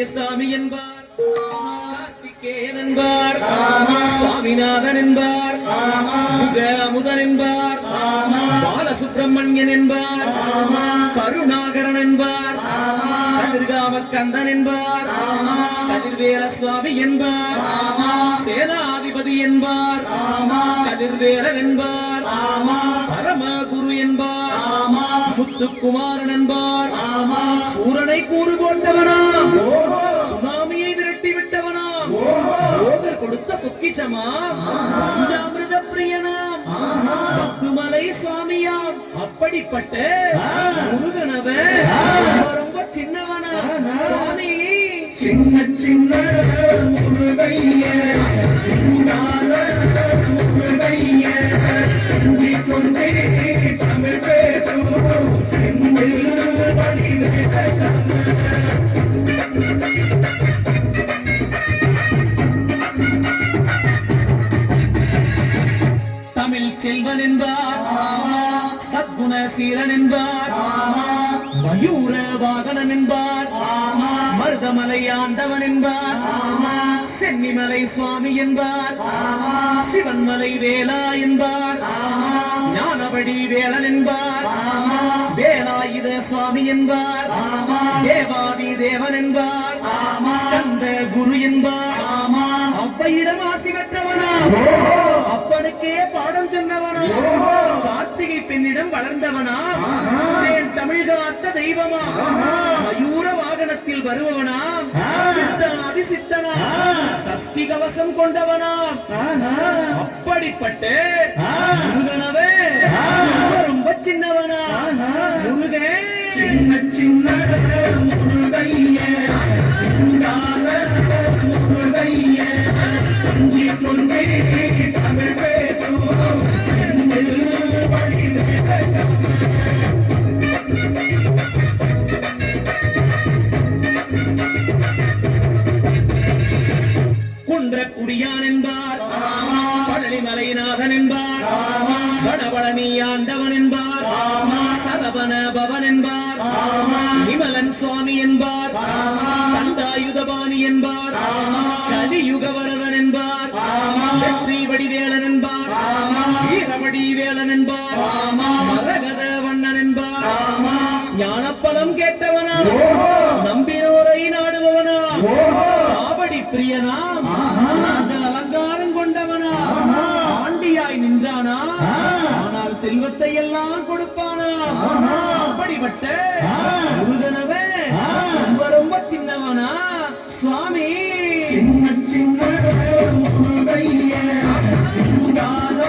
ரங்கசாமி என்பார் கார்த்திகேயன் என்பார் சாமிநாதன் என்பார் அமுதன் என்பார் பாலசுப்பிரமணியன் என்பார் கருணாகரன் என்பார் கந்தன் என்பார் கதிர்வேல சுவாமி என்பார் சேனாதிபதி என்பார் கதிர்வேலன் என்பார் பரமகுரு என்பார் முத்துக்குமாரன் என்பார் சூரனை கூறு போட்டவனா கொடுத்த பஞ்சாமிரத பிரியனாம் பத்துமலை சுவாமியாம் அப்படிப்பட்ட முருகனவன் ரொம்ப சின்னவனா. சுவாமி. சின்ன சின்ன முருகைய சிங்கார முருகைய கொஞ்சி கொஞ்சி தமிழ் செந்தில் என்பார் சத்குண சீலன் என்பார் மயூர வாகனன் என்பார் மருதமலை ஆண்டவன் என்பார் சென்னிமலை சுவாமி என்பார். சிவன்மலை வேலா என்பார். ஞானவடி வேலன் என்பார். வேலாயுத சுவாமி என்பார். தேவாதி தேவன் என்பார். ஸ்கந்த குரு என்பார். அவ்வையிடம் ஆசி பெற்றவனா? அப்பனுக்கே சொன்னவனா கார்த்திகை வளர்ந்தவனா? என் தமிழ் காத்த தெய்வமா? மயூர வாகனத்தில் வருபவனாம் சித்தனாதி சித்தனா? சஷ்டி கவசம் கொண்டவனா? அப்படிப்பட்ட முருகனவே ரொம்ப சின்னவனா? முருகன் சின்ன சின்ன குடியான் என்பார். பழனி மலைநாதன் என்பார். வடபழனி ஆண்டவன் என்பார். சரவண பவன் என்பார். விமலன் சுவாமி என்பார். தண்டாயுதபாணி என்பார். கலியுக வரதன் என்பார். வெற்றி வடிவேலன் என்பார். வீரவடி வேலன் என்பார். செல்வத்தை எல்லாம் கொடுப்பானா அப்படிப்பட்ட முருகனவே ரொம்ப ரொம்ப சின்னவனா? சுவாமி. சின்ன சின்ன முருகைய. சிங்கார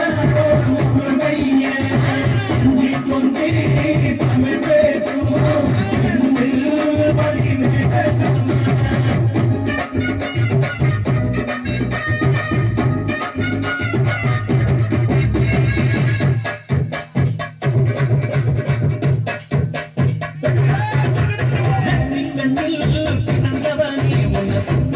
Yes.